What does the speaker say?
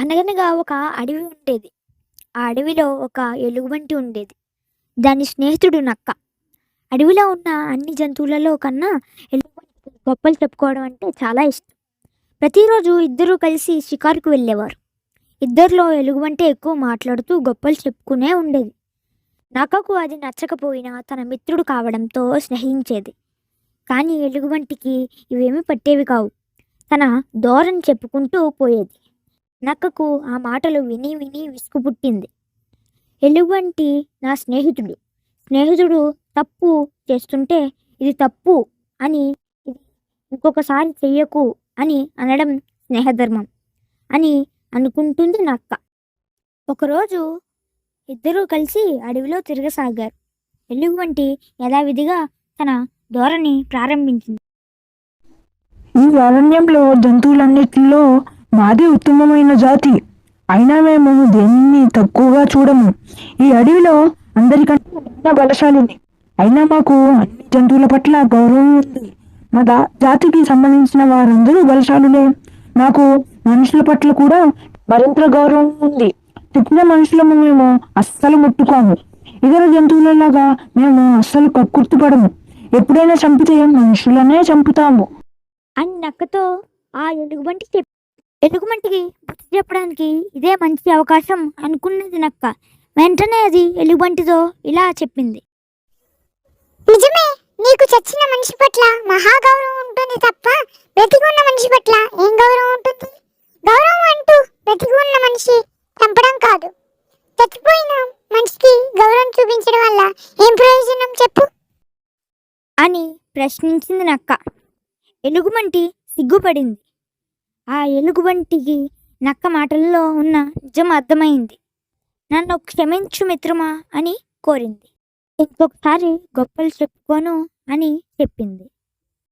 అనగనగా ఒక అడవి ఉండేది. ఆ అడవిలో ఒక ఎలుగుబంటి ఉండేది. దాని స్నేహితుడు నక్క. అడవిలో ఉన్న అన్ని జంతువులలో కన్నా ఎలుగుబంటి గొప్పలు చెప్పుకోవడం అంటే చాలా ఇష్టం. ప్రతిరోజు ఇద్దరూ కలిసి షికారుకు వెళ్ళేవారు. ఇద్దరిలో ఎలుగుబంటి ఎక్కువ మాట్లాడుతూ గొప్పలు చెప్పుకునే ఉండేది. నక్కకు అది నచ్చకపోయినా తన మిత్రుడు కావడంతో స్నేహించేది. కానీ ఎలుగుబంటికి ఇవేమీ పట్టేవి కావు. తన ధోరణి చెప్పుకుంటూ పోయేది. నక్కకు ఆ మాటలు విని విని విసుగు పుట్టింది. ఎలుగుబంటి నా స్నేహితుడు. స్నేహితుడు తప్పు చేస్తుంటే ఇది తప్పు అని ఇది ఇంకొకసారి చెయ్యకు అని అనడం స్నేహధర్మం అని అనుకుంటుంది నక్క. ఒకరోజు ఇద్దరూ కలిసి అడవిలో తిరగసాగారు. ఎలుగుబంటి యథావిధిగా తన ధోరణి ప్రారంభించింది. ఈ అరణ్యంలో జంతువులన్నిటిలో మాది ఉత్తమమైన జాతి. అయినా మేము దేన్ని తక్కువగా చూడము. ఈ అడవిలో అందరికంటే నిన్న బలశాలిని. అయినా మాకు అన్ని జంతువుల పట్ల గౌరవం ఉంది. మా జాతికి సంబంధించిన వారందరూ బలశాలులే. నాకు మనుషుల పట్ల కూడా మరింత గౌరవం ఉంది. తిట్టిన మనుషులము మేము అస్సలు ముట్టుకోము. ఇతర జంతువులలాగా మేము అస్సలు కక్కుర్తిపడము. ఎప్పుడైనా చంపితే మనుషులనే చంపుతాము. అని నక్కతో ఆ ఎలుగుబంటి ఎలుగుబంటికి బుద్ధి చెప్పడానికి ఇదే మంచి అవకాశం అనుకున్నది నక్క. వెంటనే అది ఎలుగుబంటితో ఇలా చెప్పింది. నిజమే నీకు చచ్చిన మనిషి పట్ల మహాగౌరవం ఉంటుంది తప్ప బ్రతికున్న మనిషి పట్ల ఏం గౌరవం ఉంటుంది గౌరవం అంటూ బ్రతికున్న మనిషి చంపడం కాదు చచ్చిపోయిన మనిషికి గౌరవం చూపించడం వల్ల ఏం ప్రయోజనం చెప్పు అని ప్రశ్నించింది నక్క. ఎలుగుబంటి సిగ్గుపడింది. ఆ ఎలుగుబంటికి నక్క మాటల్లో ఉన్న నిజం అర్థమైంది. నన్ను క్షమించు మిత్రమా అని కోరింది. ఇంకొకసారి గొప్పలు చెప్పుకోను అని చెప్పింది.